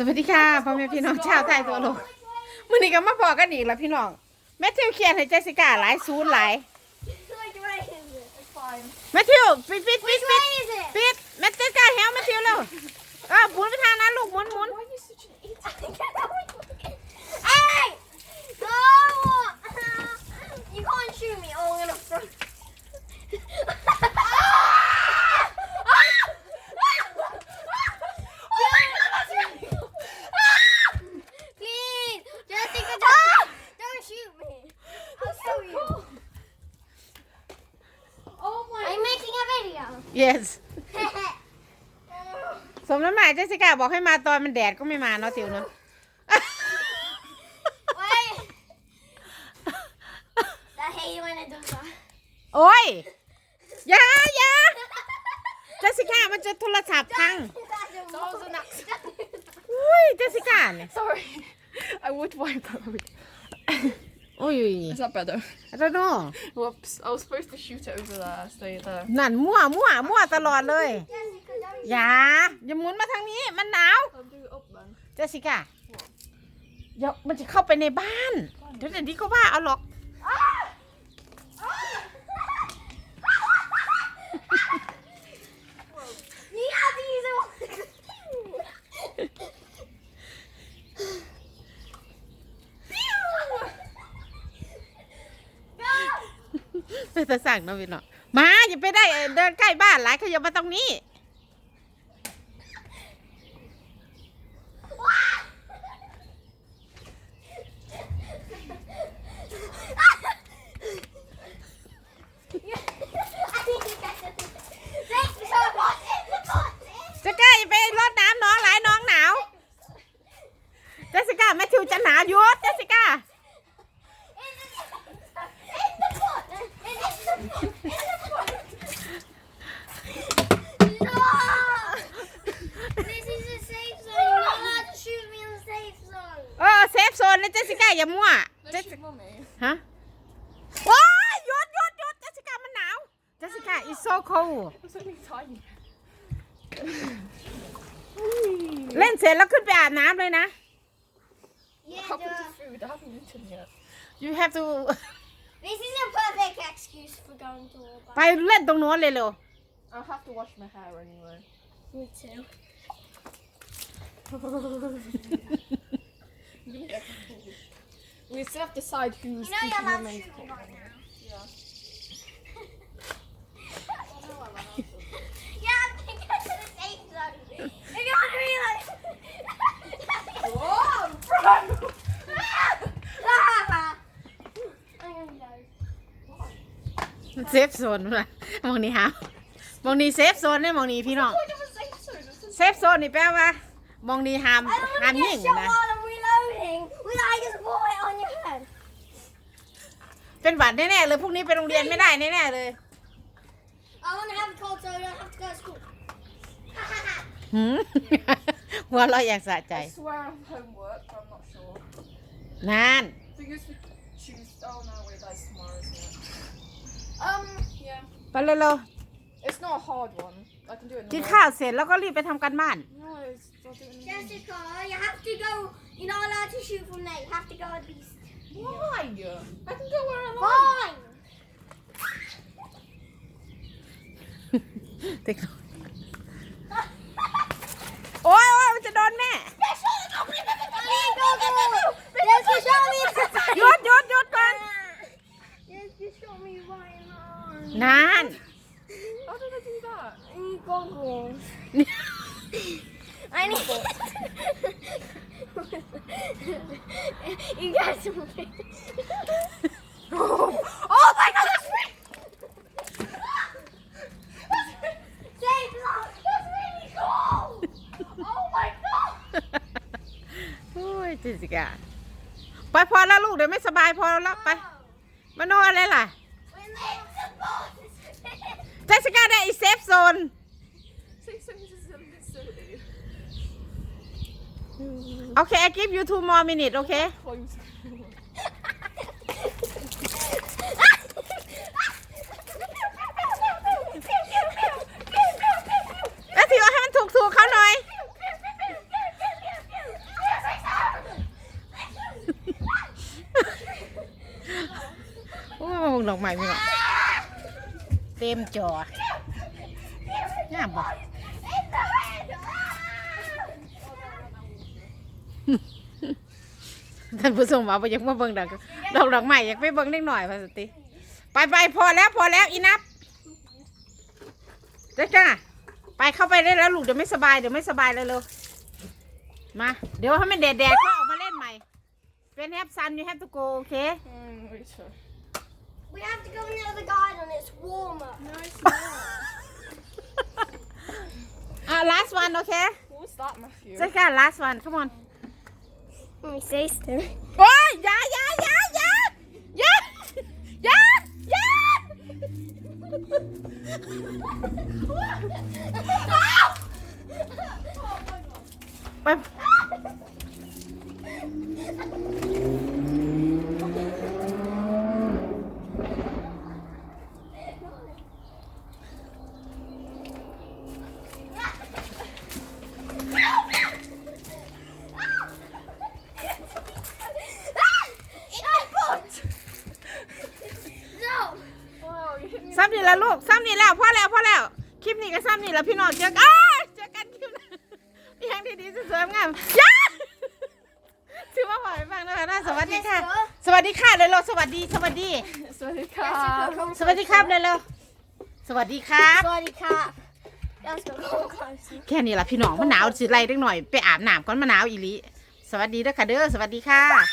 สวัสดีค่ะพ่อแม่พี่น้องชาวไทยตัวโลกมื้อนี้ก็มาพอกันอีกแล้วพี่น้องแมทธิวเขียนให้เจสสิก้าหลายศูนย์หลาย Which way is it? It's fine. แมทธิวปิดปิดปิด Which ปิด way is it? ปิดแมทธิวก้าแฮวแมทธิวเร็วเออหมุนไปทางนั้นลูกหมุนหมุน Why are you such an idiot? hey! No! You can't shoot me. Oh, I'm gonna throw. Please, Jessica, don't, don't shoot me. I'll show you. Oh my I'm making a video. Yes สมน้ำหมายเจสสิก้าบอกให้มาตอนมันแดดก็ไม่มาเนาะติวเนาะ Wait. I hate when it does that. โอ้ยอย่าอย่าเจสสิก้ามันจะโทรศัพท์พัง That was an accident. อุ้ยเจสสิก้าเนี่ย Sorry. I would wipe that away. โอ้ย Is that better? I don't know Whoops. I was supposed to shoot it over there. Stay there. นั่นมั่วมั่วมั่วตลอดเลย Jessica, don't อย่าอย่าหมุนมาทางนี้ มันหนาว I'll do it up then. เจสสิก้าเดี๋ยวมันจะเข้าไปในบ้าน เดี๋ยวเดี๋ยวนี้ก็ว่าเอาหรอก You have to use it. ไปตะสั่งเนาะพี่เนาะมาอย่าไปได้เอ่อเดินใกล้บ้านหลายขยับมาตรงนี้ เจสสิก้าอย่าไปรดน้ำน้องหลายน้องหนาว เจสสิก้าแมทธิวจะหนาวอยุดเจสสิก้า This is a safe zone. You're not allowed to shoot me in the safe zone. เออเซฟโซนนะเจสสิก้า อย่ามั่ว Let's เจส shoot mummy. ฮะว้ายหยุดหยุดหยุดเจสสิก้ามันหนาวเจสสิก้า is so cold It's only tiny. เล่นเสร็จแล้วขึ้นไปอาบน้ำเลยนะ Yeah, What happened duh. to food? I haven't eaten yet. you have to This is a perfect excuse for going to war. ไปเล่นตรงโน้นเลยเร็ว I'll have to wash my hair anyway. Me too. I'm gonna get confused. We still have to decide who's You know you're keeping allowed the to shoot me makeup. right now. Yeah. Yeah, I'm thinking to the safe zone. If you want to be like. Whoa, bro! I'm gonna die. เซฟโซนนะมองนี้ฮะมองนี้เซฟโซนได้มองนี้พี่น้อง Point of a safe zone. It's a เซฟโซนนี่แปลว่ามองนี้ห้าม I don't ห้าม want to ยิ่ง get shot นะ เป็นหวัดแน่ๆเลยพรุ่งนี้ไปโรงเรียนไม่ได้แน่ๆเลย I want to have a cold so I don't have to go to school. หืม หัวเราะอย่างสะใจ I swear I'm homework, but I'm not sure. นาน I think it's for Tuesday. Oh no, wait, that's tomorrow, isn't it? Um, yeah. ไปเร็ว It's not a hard one. I can do it in ๆ the กิน morning. ข้าวเสร็จแล้วก็รีบไปทำการบ้าน No, it's, I'll do it in the morning. Jessica, you have to go. You're not allowed to shoot from there. You have to go at least. Why? I can go where I like. Fine. เด็กน้อยโอ้ยโอ้ยมันจะโดนแม่ Yes, you shot me. หยุดหยุดหยุดก่อน Yes, you shot me right in the arm. นาน How did I do that? I need goggles. I need. You got something. Oh my god, that's me! Safe zone. That's really cool. Oh my god. โอ้ยเจสิกาไปพอแล้วลูกเดี๋ยวไม่สบายพอแล้วไปมานอนอะไรล่ะ When they the boss. เจสิกาได้อีเซฟโซน Say something Okay, I give you two more minutes, okay? Bé Thiệu hay mình thuộc thuộc không rồi? Ôi, lòng mày mày Tem trò Nha bọc ท่านผู้ชมว่าบ่อยากมาเบิ่งดอกดอกดอกไม้อยากไปเบิ่งเล็กหน่อยพาสติ ไปไปพอแล้วพอแล้วอีนับเด็กจ้าไปเข้าไปได้แล้วลูกเดี๋ยวไม่สบายเดี๋ยวไม่สบายเลยเร็วมา เดี๋ยวให้มันแดดแดดก็ออกมาเล่นใหม่เป็นแฮปซันยูแฮปตูโกโอเค Mm, wait, sure. We have to go near the garden. It's warmer. No, it's not. อะ last one โอเค What's that, Matthew? เจ๊ก้า last one come on Let me say still. โอ้ยอย่าอย่าอย่าอย่าอย่าอย่าอย่าไป No. Oh, you hit me. ซ้ำนี่แล้วลูกซ้ำนี่แล้วพอแล้วพอแล้วคลิปนี้ก็ซ้ำนี่แล้วพี่น้องเจอกันอ้ายเจอกันคลิปหน้าอย่างที่ดีสวยๆงามย่าถือว่าบ่อยบ้างนะคะน่าสวัสดีค่ะ สวัสดีค่ะเลยเราสวัสดีสวัสดี Sorry, Jessica, car. come สวัสดีครับเลยเราสวัสดีครับ Sorry, cat. Jessica, come closer. แค่นี้ละพี่น้องมันหนาวสิไรเล็กหน่อยไปอาบน้ำก่อนมันหนาวอีหลีสวัสดีเด้อค่ะเด้อสวัสดีค่ะ